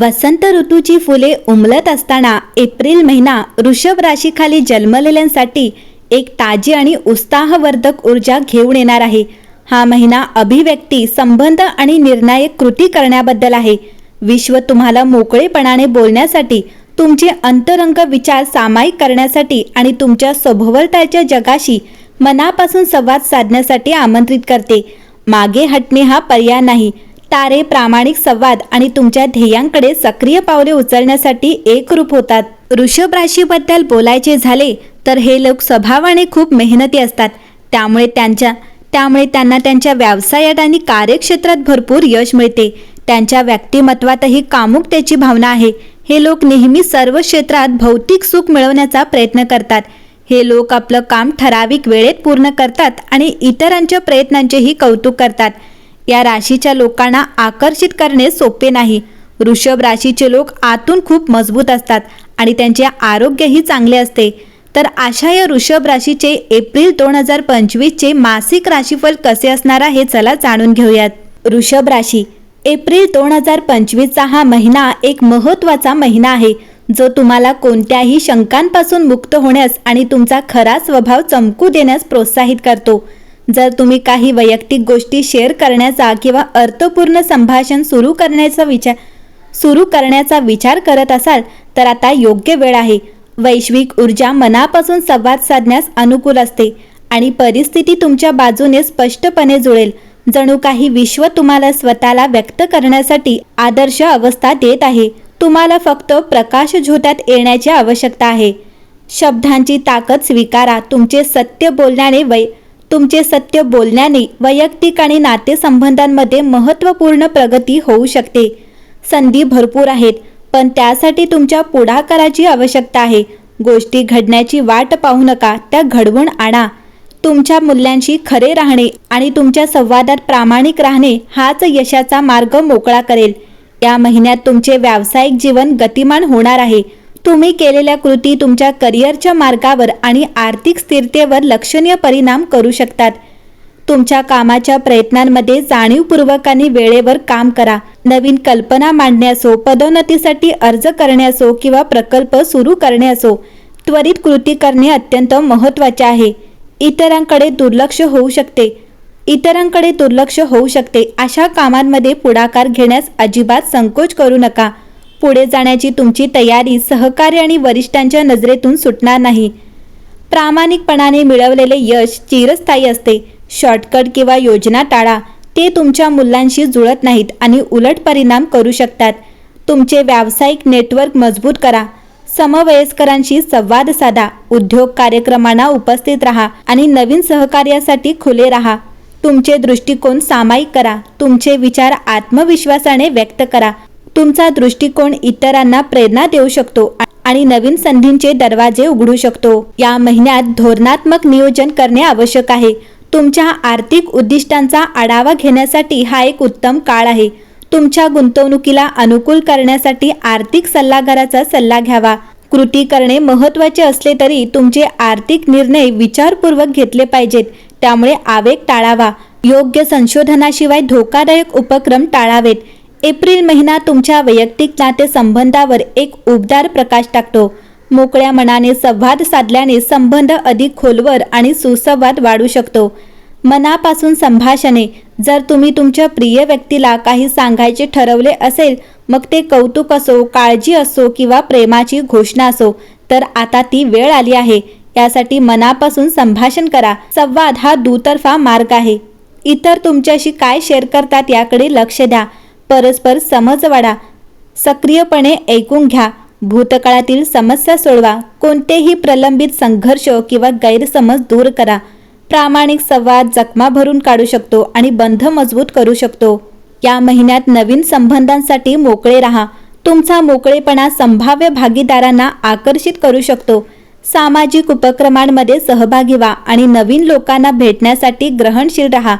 वसंत ऋतूची फुले उमलत असताना एप्रिल महिना वृषभ राशीखाली जन्मलेल्यांसाठी एक ताजी आणि उत्साहवर्धक ऊर्जा घेऊन येणार आहे. हा महिना अभिव्यक्ती संबंध आणि निर्णायक कृती करण्याबद्दल आहे. विश्व तुम्हाला मोकळेपणाने बोलण्यासाठी तुमचे अंतरंग विचार सामायिक करण्यासाठी आणि तुमच्या सभोवतालच्या जगाशी मनापासून संवाद साधण्यासाठी आमंत्रित करते. मागे हटणे हा पर्याय नाही. तारे प्रामाणिक संवाद आणि तुमच्या ध्येयांकडे सक्रिय पावले उचलण्यासाठी एकरूप होतात. वृषभ राशीबद्दल बोलायचे झाले तर हे लोक स्वभावाने खूप मेहनती असतात. त्यामुळे त्यांच्या त्यामुळे त्यांना त्यांच्या व्यवसायात आणि कार्यक्षेत्रात भरपूर यश मिळते. त्यांच्या व्यक्तिमत्वातही कामुकतेची भावना आहे. हे लोक नेहमी सर्व क्षेत्रात भौतिक सुख मिळवण्याचा प्रयत्न करतात. हे लोक आपलं काम ठराविक वेळेत पूर्ण करतात आणि इतरांच्या प्रयत्नांचेही कौतुक करतात. या राशीच्या लोकांना आकर्षित करणे सोपे नाही. वृषभ राशीचे लोक आतून खूप मजबूत असतात आणि त्यांचे आरोग्यही चांगले असते. तर अशा या वृषभ राशीचे एप्रिल दोन हजार पंचवीसचे मासिक राशीफल कसे असणार आहे चला जाणून घेऊयात. वृषभ राशी एप्रिल दोन हजार पंचवीसचा हा महिना एक महत्त्वाचा महिना आहे जो तुम्हाला कोणत्याही शंकांपासून मुक्त होण्यास आणि तुमचा खरा स्वभाव चमकू देण्यास प्रोत्साहित करतो. जर तुम्ही काही वैयक्तिक गोष्टी शेअर करण्याचा किंवा अर्थपूर्ण संभाषण सुरू करण्याचा विचार सुरू करण्याचा विचार करत असाल तर आता योग्य वेळ आहे. वैश्विक ऊर्जा मनापासून संवाद साधण्यास अनुकूल असते आणि परिस्थिती तुमच्या बाजूने स्पष्टपणे जुळेल. जणू काही विश्व तुम्हाला स्वतःला व्यक्त करण्यासाठी आदर्श अवस्था देत आहे. तुम्हाला फक्त प्रकाश झोतात येण्याची आवश्यकता आहे. शब्दांची ताकद स्वीकारा. तुमचे सत्य बोलण्याने वै तुमचे सत्य बोलण्याने वैयक्तिक आणि नातेसंबंधांमध्ये महत्त्वपूर्ण प्रगती होऊ शकते. संधी भरपूर आहेत पण त्यासाठी तुमच्या पुढाकाराची आवश्यकता आहे. गोष्टी घडण्याची वाट पाहू नका त्या घडवून आणा. तुमच्या मूल्यांशी खरे राहणे आणि तुमच्या संवादात प्रामाणिक राहणे हाच यशाचा मार्ग मोकळा करेल. या महिन्यात तुमचे व्यावसायिक जीवन गतिमान होणार आहे. तुम्ही केलेल्या कृती तुमच्या करिअरच्या मार्गावर आणि आर्थिक स्थिरतेवर लक्षणीय परिणाम करू शकतात. तुमच्या कामाच्या प्रयत्नांमध्ये जाणीवपूर्वकाने वेळेवर काम करा. नवीन कल्पना मांडणे असो पदोन्नतीसाठी अर्ज करणे असो किंवा प्रकल्प सुरू करणे असो त्वरित कृती करणे अत्यंत महत्त्वाचे आहे. इतरांकडे दुर्लक्ष होऊ शकते. इतरांकडे दुर्लक्ष होऊ शकते. अशा कामांमध्ये पुढाकार घेण्यास अजिबात संकोच करू नका. पुढे जाण्याची तुमची तयारी सहकार्य आणि वरिष्ठांच्या नजरेतून सुटणार नाही. प्रामाणिकपणाने मिळवलेले यश चिरस्थायी असते. शॉर्टकट किंवा योजना टाळा. ते तुमच्या मूल्यांशी जुळत नाहीत आणि उलट परिणाम करू शकतात. तुमचे व्यावसायिक नेटवर्क मजबूत करा. समवयस्करांशी संवाद साधा. उद्योग कार्यक्रमांना उपस्थित राहा आणि नवीन सहकार्यासाठी खुले राहा. तुमचे दृष्टिकोन सामायिक करा. तुमचे विचार आत्मविश्वासाने व्यक्त करा. तुमचा दृष्टिकोन इतरांना प्रेरणा देऊ शकतो आणि नवीन संधींचे दरवाजे उघडू शकतो. या महिन्यात धोरणात्मक नियोजन करणे आवश्यक आहे. तुमच्या आर्थिक उद्दिष्टांचा आढावा घेण्यासाठी हा एक उत्तम काळ आहे. तुमच्या गुंतवणुकीला अनुकूल करण्यासाठी आर्थिक सल्लागाराचा सल्ला घ्यावा. कृती करणे महत्त्वाचे असले तरी तुमचे आर्थिक निर्णय विचारपूर्वक घेतले पाहिजेत. त्यामुळे आवेग टाळावा. योग्य संशोधनाशिवाय धोकादायक उपक्रम टाळावेत. एप्रिल महिना तुमच्या वैयक्तिक नातेसंबंधावर एक उबदार प्रकाश टाकतो. मोकळ्या मनाने संवाद साधल्याने संबंध अधिक खोलवर आणि सुसंवाद वाढू शकतो. मनापासून संभाषणे. जर तुम्ही तुमच्या प्रिय व्यक्तीला काही सांगायचे ठरवले असेल मग ते कौतुक असो काळजी असो किंवा प्रेमाची घोषणा असो तर आता ती वेळ आली आहे. यासाठी मनापासून संभाषण करा. संवाद हा दुतर्फा मार्ग आहे. इतर तुमच्याशी काय शेअर करतात याकडे लक्ष द्या. परस्पर समज वाढा. सक्रियपणे ऐकून घ्या. भूतकाळातील समस्या सोडवा. कोणतेही प्रलंबित संघर्ष किंवा गैरसमज दूर करा. प्रामाणिक संवाद जखमा भरून काढू शकतो आणि बंध मजबूत करू शकतो. या महिन्यात नवीन संबंधांसाठी मोकळे राहा. तुमचा मोकळेपणा संभाव्य भागीदारांना आकर्षित करू शकतो. सामाजिक उपक्रमांमध्ये सहभागी व्हा आणि नवीन लोकांना भेटण्यासाठी ग्रहणशील राहा.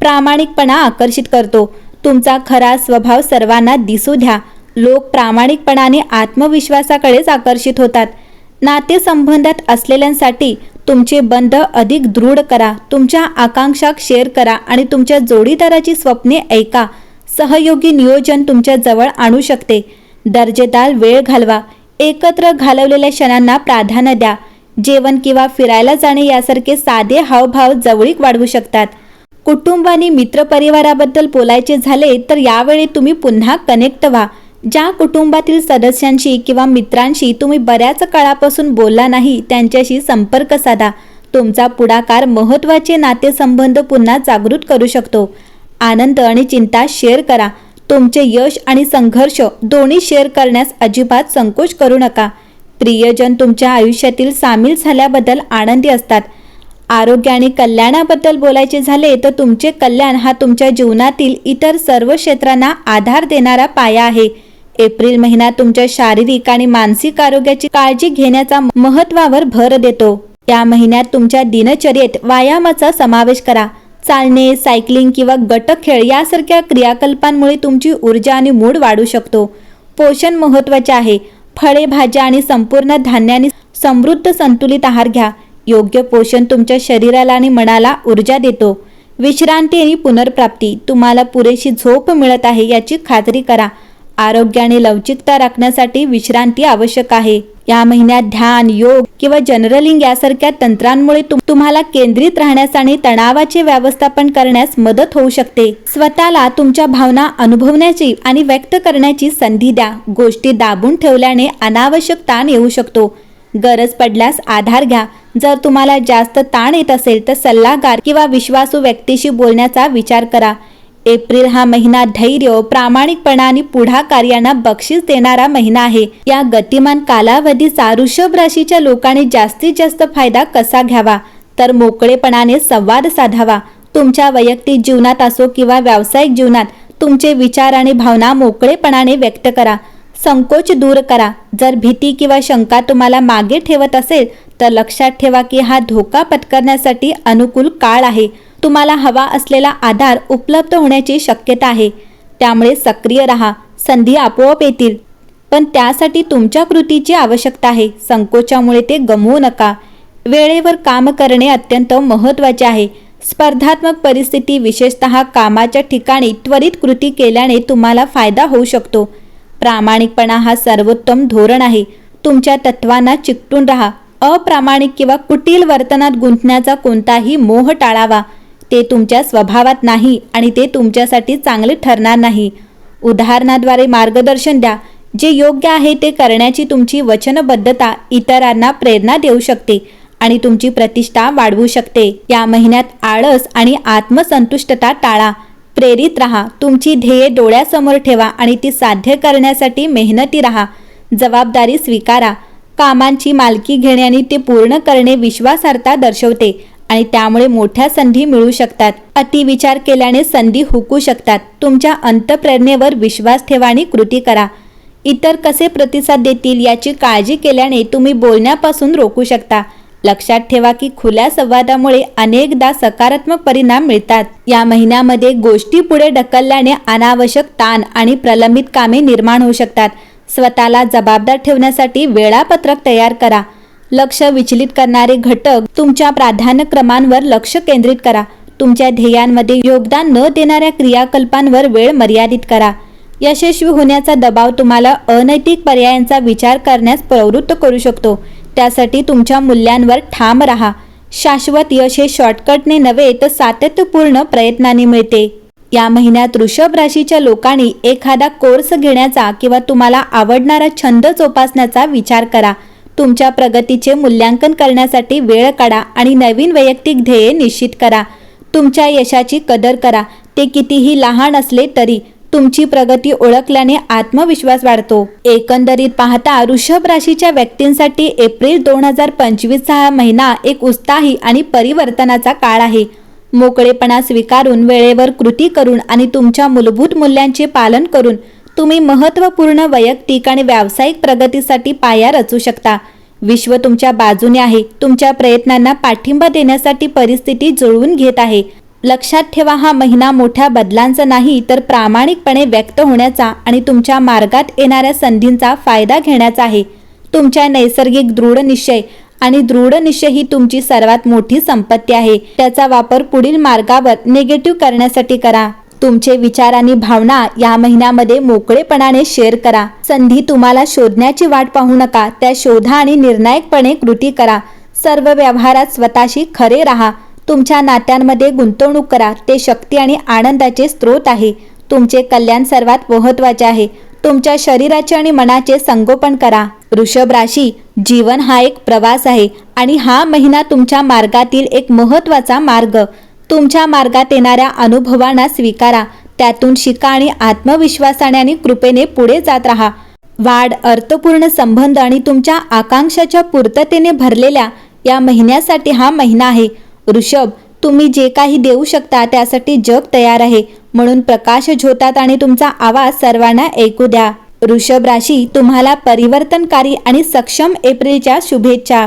प्रामाणिकपणा आकर्षित करतो. तुमचा खरा स्वभाव सर्वांना दिसू द्या. लोक प्रामाणिकपणाने आत्मविश्वासाकडेच आकर्षित होतात. नातेसंबंधात असलेल्यांसाठी तुमचे बंध अधिक दृढ करा. तुमच्या आकांक्षा शेअर करा आणि तुमच्या जोडीदाराची स्वप्ने ऐका. सहयोगी नियोजन तुमच्या जवळ आणू शकते. दर्जेदार वेळ घालवा. एकत्र घालवलेल्या क्षणांना प्राधान्य द्या. जेवण किंवा फिरायला जाणे यासारखे साधे हावभाव जवळीक वाढवू शकतात. कुटुंब आणि मित्रपरिवाराबद्दल बोलायचे झाले तर यावेळी तुम्ही पुन्हा कनेक्ट व्हा. ज्या कुटुंबातील सदस्यांशी किंवा मित्रांशी तुम्ही बऱ्याच काळापासून बोलला नाही त्यांच्याशी संपर्क साधा. तुमचा पुढाकार महत्त्वाचे नातेसंबंध पुन्हा जागृत करू शकतो. आनंद आणि चिंता शेअर करा. तुमचे यश आणि संघर्ष दोन्ही शेअर करण्यास अजिबात संकोच करू नका. प्रियजन तुमच्या आयुष्यातील सामील झाल्याबद्दल आनंदी असतात. आरोग्य आणि कल्याणाबद्दल बोलायचे झाले तर तुमचे कल्याण हा तुमच्या जीवनातील इतर सर्व क्षेत्रांना आधार देणारा पाया आहे. एप्रिल महिना तुमच्या शारीरिक आणि मानसिक आरोग्याची काळजी घेण्याचा महत्वावर भर देतो. या महिन्यात तुमच्या दिनचर्येत व्यायामाचा समावेश करा. चालणे सायकलिंग किंवा गटक खेळ यासारख्या क्रियाकल्पांमुळे तुमची ऊर्जा आणि मूड वाढू शकतो. पोषण महत्त्वाचे आहे. फळे भाज्या आणि संपूर्ण धान्याने समृद्ध संतुलित आहार घ्या. योग्य पोषण तुमच्या शरीराला आणि मनाला ऊर्जा देतो. विश्रांती आणि पुनर्प्राप्ती. तुम्हाला पुरेशी झोप मिळत आहे याची खात्री करा. आरोग्य आणि लवचिकता राखण्यासाठी विश्रांती आवश्यक आहे. या महिन्यात ध्यान योग किंवा जनरलिंग यासारख्या तंत्रांमुळे तुम- तुम्हाला केंद्रित राहण्यास आणि तणावाचे व्यवस्थापन करण्यास मदत होऊ शकते. स्वतःला तुमच्या भावना अनुभवण्याची आणि व्यक्त करण्याची संधी द्या. गोष्टी दाबून ठेवल्याने अनावश्यक ताण येऊ शकतो. गरज पडल्यास आधार घ्या. जर तुम्हाला जास्त ताण येत असेल तर सल्लागार किंवा विश्वासू व्यक्तीशी बोलण्याचा विचार करा. एप्रिल हा महिना धैर्य प्रामाणिकपणा आणि पुढाकार यांना बक्षीस देणारा महिना आहे. या गतिमान कालावधीचा वृषभ राशीच्या लोकांनी जास्तीत जास्त फायदा कसा घ्यावा? तर मोकळेपणाने संवाद साधावा. तुमच्या वैयक्तिक जीवनात असो किंवा व्यावसायिक जीवनात तुमचे विचार आणि भावना मोकळेपणाने व्यक्त करा. संकोच दूर करा. जर भीती किंवा शंका तुम्हाला मागे ठेवत असेल तर लक्षात ठेवा की हा धोका पत्करण्यासाठी अनुकूल काळ आहे. तुम्हाला हवा असलेला आधार उपलब्ध होण्याची शक्यता आहे. त्यामुळे सक्रिय राहा. संधी आपोआप येतील. पण त्यासाठी तुमच्या कृतीची आवश्यकता आहे. संकोचामुळे ते गमवू नका. वेळेवर काम करणे अत्यंत महत्त्वाचे आहे. स्पर्धात्मक परिस्थिती विशेषतः कामाच्या ठिकाणी त्वरित कृती केल्याने तुम्हाला फायदा होऊ शकतो. प्रामाणिकपणा हा सर्वोत्तम धोरण आहे. तुमच्या तत्वांना चिकटून राहा. अप्रामाणिक किंवा कुटील वर्तनात गुंतण्याचा कोणताही मोह टाळावा. ते तुमच्या स्वभावात नाही आणि ते तुमच्यासाठी चांगले ठरणार नाही. उदाहरणाद्वारे मार्गदर्शन द्या. जे योग्य आहे ते करण्याची तुमची वचनबद्धता इतरांना प्रेरणा देऊ शकते आणि तुमची प्रतिष्ठा वाढवू शकते. या महिन्यात आळस आणि आत्मसंतुष्टता टाळा. प्रेरित राहा. तुमची ध्येये डोळ्यासमोर ठेवा आणि ती साध्य करण्यासाठी मेहनती राहा. जबाबदारी स्वीकारा. कामांची मालकी घेणे आणि ते पूर्ण करणे विश्वासार्हता दर्शवते आणि त्यामुळे मोठ्या संधी मिळू शकतात. अतिविचार केल्याने संधी हुकू शकतात. तुमच्या अंतप्रेरणेवर विश्वास ठेवा आणि कृती करा. इतर कसे प्रतिसाद देतील याची काळजी केल्याने तुम्ही बोलण्यापासून रोखू शकता. लक्षात ठेवा की खुल्या संवादामुळे अनेकदा सकारात्मक परिणाम मिळतात. या महिन्यामध्ये गोष्टी पुढे ढकलल्याने अनावश्यक ताण आणि प्रलंबित कामे निर्माण होऊ शकतात. स्वतःला जबाबदार ठेवण्यासाठी वेळापत्रक तयार करा. लक्ष विचलित करणारे घटक तुमच्या प्राधान्यक्रमांवर लक्ष केंद्रित करा. तुमच्या ध्येयांमध्ये योगदान न देणाऱ्या क्रियाकल्पांवर वेळ मर्यादित करा. यशस्वी होण्याचा दबाव तुम्हाला अनैतिक पर्यायांचा विचार करण्यास प्रवृत्त करू शकतो. त्यासाठी तुमच्या मूल्यांवर ठाम राहा. शाश्वत यश हे शॉर्टकटने नव्हे तर सातत्यपूर्ण प्रयत्नाने मिळते. या महिन्यात वृषभ राशीच्या लोकांनी एखादा कोर्स घेण्याचा किंवा तुम्हाला आवडणारा छंद जोपासण्याचा विचार करा. तुमच्या प्रगतीचे मूल्यांकन करण्यासाठी वेळ काढा आणि नवीन वैयक्तिक ध्येय निश्चित करा. तुमच्या यशाची कदर करा. ते कितीही लहान असले तरी तुमची प्रगती ओळखल्याने आत्मविश्वास वाढतो. एकंदरीत पाहता वृषभ राशीच्या व्यक्तींसाठी एप्रिल दोन हजार पंचवीस हा महिना एक उत्साही आणि परिवर्तनाचा काळ आहे. मोकळेपणा स्वीकारून वेळेवर कृती करून आणि तुमच्या मूलभूत मूल्यांचे पालन करून तुम्ही महत्त्वपूर्ण वैयक्तिक आणि व्यावसायिक प्रगतीसाठी पाया रचू शकता. विश्व तुमच्या बाजूने आहे. तुमच्या प्रयत्नांना पाठिंबा देण्यासाठी परिस्थिती जुळवून घेत आहे. लक्षात ठेवा हा महिना मोठ्या बदलांचा नाही तर प्रामाणिकपणे व्यक्त होण्याचा आणि तुमच्या मार्गात येणाऱ्या संधींचा फायदा घेण्याचा आहे. तुमच्या नैसर्गिक दृढ निश्चय आणि दृढ निश्चय ही तुमची सर्वात मोठी संपत्ती आहे. त्याचा वापर पुढील मार्गावर निगेटिव्ह करण्यासाठी करा. तुमचे विचार आणि भावना या महिन्यामध्ये मोकळेपणाने शेअर करा. संधी तुम्हाला शोधण्याची वाट पाहू नका. त्या शोधा आणि निर्णायकपणे कृती करा. सर्व व्यवहारात स्वतःशी खरे राहा. तुमच्या नात्यांमध्ये गुंतवणूक करा. ते शक्ती आणि आनंदाचे स्रोत आहे. तुमचे कल्याण सर्वात महत्त्वाचे आहे. तुमच्या शरीराचे आणि मनाचे संगोपन करा. वृषभ राशी जीवन हा एक प्रवास आहे आणि हा महिना तुमच्या मार्गातील एक महत्त्वाचा मार्ग. तुमच्या मार्गात येणाऱ्या अनुभवांना स्वीकारा. त्यातून शिका आणि आत्मविश्वासाने आणि कृपेने पुढे जात राहा. वाढ अर्थपूर्ण संबंध आणि तुमच्या आकांक्षाच्या पूर्ततेने भरलेल्या या महिन्यासाठी हा महिना आहे. ऋषभ तुम्ही जे काही देऊ शकता त्यासाठी जग तयार आहे म्हणून प्रकाश झोतात आणि तुमचा आवाज सर्वांना ऐकू द्या. वृषभ राशी तुम्हाला परिवर्तनकारी आणि सक्षम एप्रिलच्या शुभेच्छा.